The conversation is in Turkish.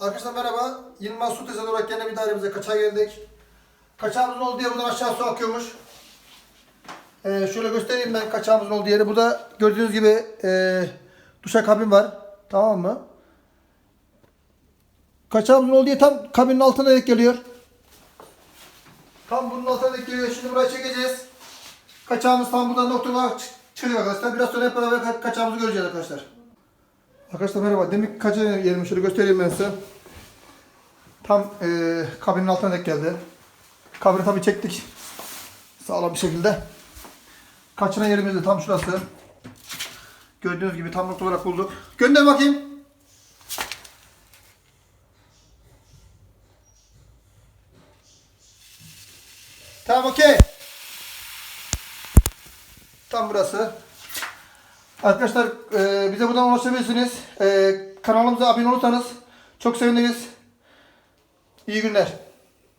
Arkadaşlar merhaba. Yılmaz Su Tezeli olarak yine bir dairemize kaçağa geldik. Kaçağımızın olduğu yer buradan aşağı su akıyormuş. Ee, şöyle göstereyim ben kaçağımızın olduğu yeri. Burada gördüğünüz gibi e, duşa kabin var. Tamam mı? Kaçağımızın olduğu yer tam kabinin altına denk geliyor. Tam bunun altına denk geliyor. Şimdi buraya çekeceğiz. Kaçağımız tam buradan nokta olarak çı- çıkıyor arkadaşlar. Biraz sonra hep beraber ka- kaçağımızı göreceğiz arkadaşlar. Arkadaşlar merhaba. Demin kaça yerimi şöyle göstereyim ben size. Tam e, kabinin altına denk geldi. Kabini tabii çektik. Sağlam bir şekilde. Kaçına yerimiz de tam şurası. Gördüğünüz gibi tam nokta olarak bulduk. Gönder bakayım. Tamam okey. Tam burası. Arkadaşlar e, bize buradan ulaşabilirsiniz. E, kanalımıza abone olursanız çok seviniriz. İyi günler.